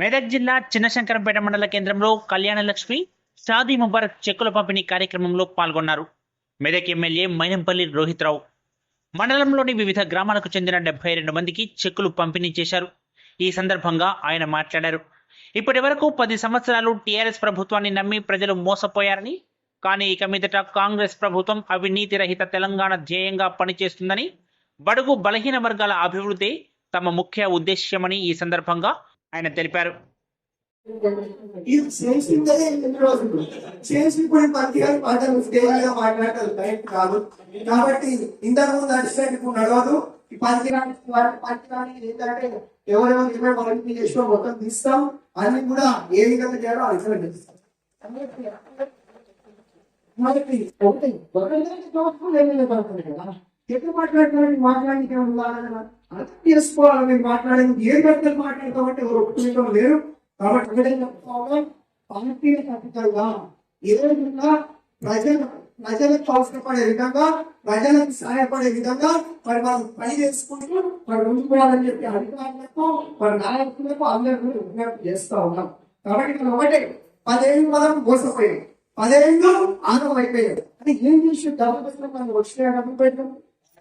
మెదక్ జిల్లా చిన్నశంకరంపేట మండల కేంద్రంలో కళ్యాణలక్ష్మి షాదీ ముబారక్ చెక్కుల పంపిణీ కార్యక్రమంలో పాల్గొన్నారు. మెదక్ ఎమ్మెల్యే మైనంపల్లి రోహిత్రావు. మండలంలోని వివిధ గ్రామాలకు చెందిన డెబ్బై రెండు మందికి చెక్కులు పంపిణీ చేశారు. ఈ సందర్భంగా ఆయన మాట్లాడారు. ఇప్పటి వరకు పది సంవత్సరాలు టీఆర్ఎస్ ప్రభుత్వాన్ని నమ్మి ప్రజలు మోసపోయారని కానీ ఇక మీదట కాంగ్రెస్ ప్రభుత్వం అవినీతి రహిత తెలంగాణ ధ్యేయంగా పనిచేస్తుందని బడుగు బలహీన వర్గాల అభివృద్ధి తమ ముఖ్య ఉద్దేశ్యమని ఈ సందర్భంగా ఆయన తెలిపారు ఇది చేసిందే ఎన్ని రోజులు చేసి ఇప్పుడు మంత్రి గారి మాటలు స్టేజ్గా మాట్లాడటం కరెక్ట్ కాదు కాబట్టి ఇంతకు ముందు నడిచినట్టు ఇప్పుడు నడవదు ఈ ఏంటంటే ఎవరెవరు చేసిన మొత్తం తీస్తాం అన్ని కూడా ఏ విధంగా చేయాలో ఆ విధంగా చేస్తాం మనకి ఒకటి ఒకరితో చూసుకుని ఏమీ పడుతుంది ఎట్లా మాట్లాడుతున్నాడు మాట్లాడడానికి ఏమైనా ఉందా అర్థం చేసుకోవాలి మీరు మాట్లాడేందుకు ఏ గంటలు మాట్లాడతామంటే ఎవరు ఒప్పుకుంటాం లేరు కాబట్టి ఒకటే చెప్తా ఉన్నాం పార్టీల తప్పుగా ఏ విధంగా ప్రజలు ప్రజలకు అవసరపడే విధంగా ప్రజలకు సహాయపడే విధంగా మరి మనం పని చేసుకుంటూ మరి ముందుకు చెప్పి అధికారులకు మరి నాయకులకు అందరూ విజ్ఞప్తి చేస్తా ఉన్నాం. కాబట్టి మనం ఒకటే పదేళ్ళు మనం మోసపోయాం. పదేళ్ళు ఆనందం అయిపోయాడు అంటే ఏం చేసి డబ్బు పెట్టడం మనం వచ్చిన డబ్బు పెట్టడం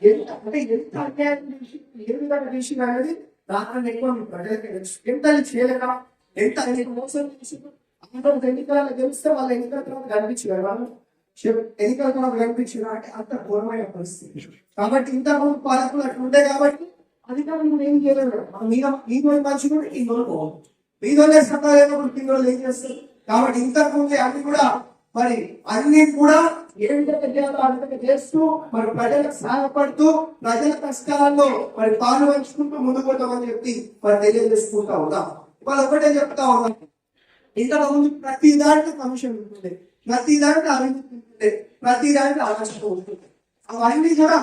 ఎంత అంటే ఎంత అన్యాయం చేసి ఏ విధంగా చేసి అనేది దాని ఎక్కువ ప్రజలకి తెలుసు. ఎంత అది చేయలేక ఎంత ఆయనకు మోసం చేసి అందరూ ఎన్నికలలో గెలిస్తే వాళ్ళ ఎన్నికల తర్వాత కనిపించారు వాళ్ళు ఎన్నికల తర్వాత కనిపించారు అంటే అంత ఘోరమైన పరిస్థితి. కాబట్టి ఇంత ముందు పాలకులు అట్లా ఉండే కాబట్టి అధికారులు కూడా ఏం చేయలేరు. మీద ఈ మనిషి కూడా ఈ నోరు పోవాలి ఈ రోజే సంఘాలు ఏం చేస్తారు? కాబట్టి ఇంతకుముందు అన్ని కూడా మరి అన్ని కూడా ఏ విధంగా చేస్తూ మరి ప్రజలకు సహాయపడుతూ ప్రజల కష్టాల్లో మరి పాలు పంచుకుంటూ ముందుకు పోతామని చెప్పి మరి తెలియజేసుకుంటా ఉన్నాం. వాళ్ళు ఒకటే చెప్తా ఉన్నాం. ఇంతకు ముందు ప్రతి దాంట్లో కమిషన్ ఉంటుంది. ప్రతి దాంట్లో అభివృద్ధి ఉంటుంది. ప్రతి దాంట్లో ఆకర్షణ ఉంటుంది. అవన్నీ కూడా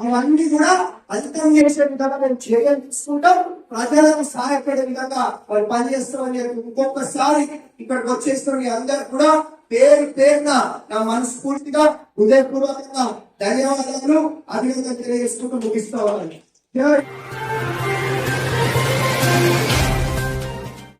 అవన్నీ కూడా అధికం చేసే విధంగా మేము చర్యలు తీసుకుంటాం. ప్రజలకు సహాయపడే విధంగా వాళ్ళు పనిచేస్తామని చెప్పి ఇంకొకసారి ఇక్కడికి వచ్చేస్తున్న అందరు కూడా పేరు పేరున నా మనస్ఫూర్తిగా హృదయపూర్వకంగా ధన్యవాదాలు అభినందన తెలియజేసుకుంటూ ముగిస్తా ఉన్నాను.